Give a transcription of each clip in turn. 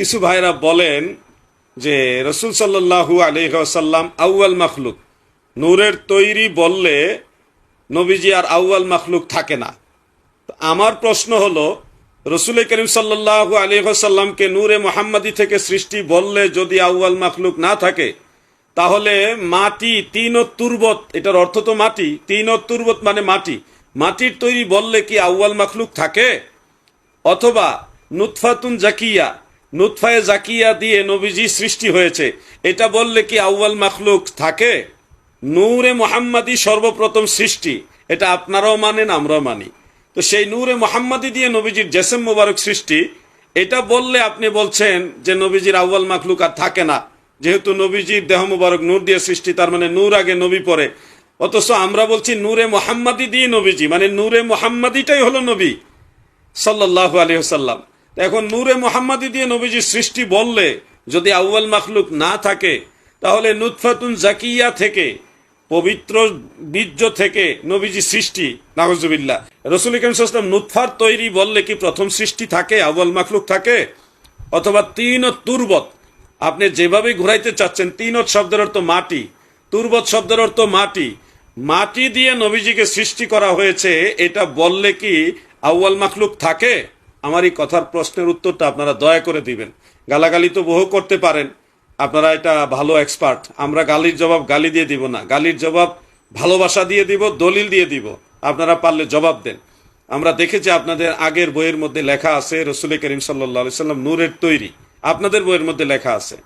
কিছু ভাইরা বলেন যে রসুল সাল্লাহু আলহাসাল্লাম আউয়াল মাখলুক। নূরের তৈরি বললে নবীজি আর আউয়াল মাখলুক থাকে না। আমার প্রশ্ন হলো রসুল করিম সাল্লাহু আলহাসাল্লামকে নূরে মোহাম্মদী থেকে সৃষ্টি বললে যদি আউয়াল মাখলুক না থাকে, তাহলে মাটি তিন ও তুরবত এটার অর্থ তো মাটি তিন ও তুরবত মানে মাটি। মাটির তৈরি বললে কি আউয়াল মাখলুক থাকে? অথবা নুৎফাতুন জাকিয়া নুৎফায়ে জাকিয়া দিয়ে নবীজি সৃষ্টি হয়েছে। এটা বললে কি আউয়াল মাখলুক থাকে? নূরে মোহাম্মদী সর্বপ্রথম সৃষ্টি। এটা আপনারাও মানেন, আমরাও মানি। তো সেই নূরে মোহাম্মদী দিয়ে নবীজির জেসেম মোবারক সৃষ্টি। এটা বললে আপনি বলছেন যে নবীজির আউয়াল মাখলুক আর থাকে না। যেহেতু নবীজির দেহ মোবারক নূর দিয়ে সৃষ্টি, তার মানে নূর আগে নবী পরে। অথচ আমরা বলছি নূরে মোহাম্মদী দিয়ে নবীজি মানে নূরে মোহাম্মদীটাই হলো নবী। সাল্লাহ আলহিহাল্লাম এখন নূরে মোহাম্মদী দিয়ে নবীজির সৃষ্টি বললে, যদি আউয়াল মাখলুক না থাকে, তাহলে নুৎফাতুন জাকিয়া থেকে, পবিত্র বীর্য থেকে নবীজি সৃষ্টি নাহজুবিল্লাহ রসুল ইসলাম নুৎফার তৈরি বললে কি প্রথম সৃষ্টি থাকে, আউয়াল মাখলুক থাকে? অথবা তিন ও তুরবত, আপনি যেভাবে ঘুরাইতে চাচ্ছেন তিন শব্দের অর্থ মাটি, তুর্বত শব্দের অর্থ মাটি। মাটি দিয়ে নবীজিকে সৃষ্টি করা হয়েছে, এটা বললে কি আউয়াল মাখলুক থাকে? আমার এই কথার প্রশ্নের উত্তরটা আপনারা দয়া করে দিবেন। গালাগালি তো বহু করতে পারেন। আপনারা এটা ভালো এক্সপার্ট আমরা গালির জবাব গালি দিয়ে দিব না। গালির জবাব ভালোবাসা দিয়ে দিব, দলিল দিয়ে দিব। আপনারা পারলে জবাব দেন। আমরা দেখেছি আপনাদের আগের বইয়ের মধ্যে লেখা আছে রসুল করিম সাল্লা সাল্লাম নূরের তৈরি। আপনাদের বইয়ের মধ্যে লেখা আছে।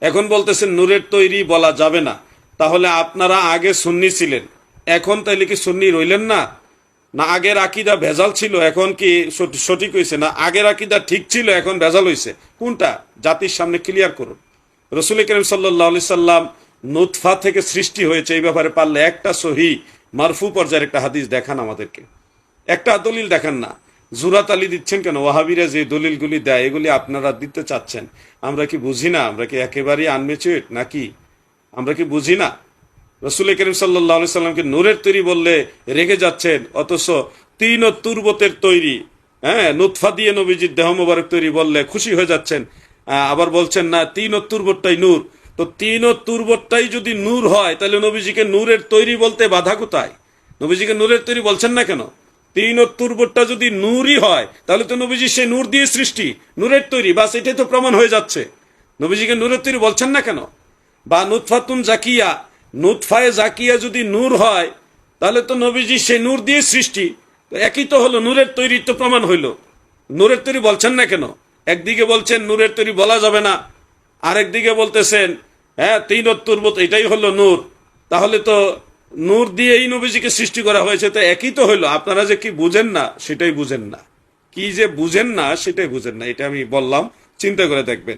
এখন বলতেছেন, নূরের তৈরি বলা যাবে না। তাহলে আপনারা আগে সুন্নি ছিলেন। এখন তাইলে কি সুন্নি রইলেন না? না, আগের আকিদা ভেজাল ছিল, এখন কি সঠ- সঠিক হয়েছে না, আগের আকিদা ঠিক ছিল, এখন ভেজাল হয়েছে কোনটা? জাতির সামনে ক্লিয়ার করুন। রসুল করিম সাল্লাহ সাল্লাম নুৎফা থেকে সৃষ্টি হয়েছে এই ব্যাপারে পারলে একটা সহি মারফু পর্যায়ের একটা হাদিস দেখান আমাদেরকে। একটা দলিল দেখান না। জুরাত আলী দিচ্ছেন কেন? ওয়াহাবিরা যে দলিলগুলি দেয়, এগুলি আপনারা দিতে চাচ্ছেন। আমরা কি বুঝি না? আমরা কি একেবারেই আনমেচুয়েট নাকি? আমরা কি বুঝি না? রসুল করিম সাল্লাহ সাল্লামকে নূরের তৈরি বললে রেগে যাচ্ছেন, অথচ তিন ও তুরবতের তৈরি হ্যাঁ নুৎফা দিয়ে নবীজির দেহ মোবারক তৈরি বললে খুশি হয়ে যাচ্ছেন। আবার বলছেন, না, তিন ও তুরবতটাই নূর। তো তিন ও তুরবতটাই যদি নূর হয়, তাহলে নবীজিকে নূরের তৈরি বলতে বাধা কোথায়? নবীজিকে নূরের তৈরি বলছেন না কেন? তিন ও তুরবতটা যদি নূরই হয়, তাহলে তো নবীজি সে নূর দিয়ে সৃষ্টি, নূরের তৈরি, বাস এটাই তো প্রমাণ হয়ে যাচ্ছে। নবীজিকে নূরের তৈরি বলছেন না কেন? বা নুৎফাতুন জাকিয়া নুৎফায়ে জাকিয়া যদি নূর হয়, তাহলে তো নবীজি সেই নূর দিয়ে সৃষ্টি। একই তো হলো, নূরের তৈরি তো প্রমাণ হইল। নূরের তৈরি বলছেন না কেন? একদিকে বলছেন, নূরের তৈরি বলা যাবে না। আরেকদিকে বলতেছেন হ্যাঁ তিন তুর্বত, এটাই হলো নূর। তাহলে তো নূর দিয়ে এই নবীজিকে সৃষ্টি করা হয়েছে, তো একই তো হইল। আপনারা যে কি বুঝেন না, সেটাই বুঝেন না। কি যে বুঝেন না, সেটাই বুঝেন না, এটা আমি বললাম। চিন্তা করে দেখবেন।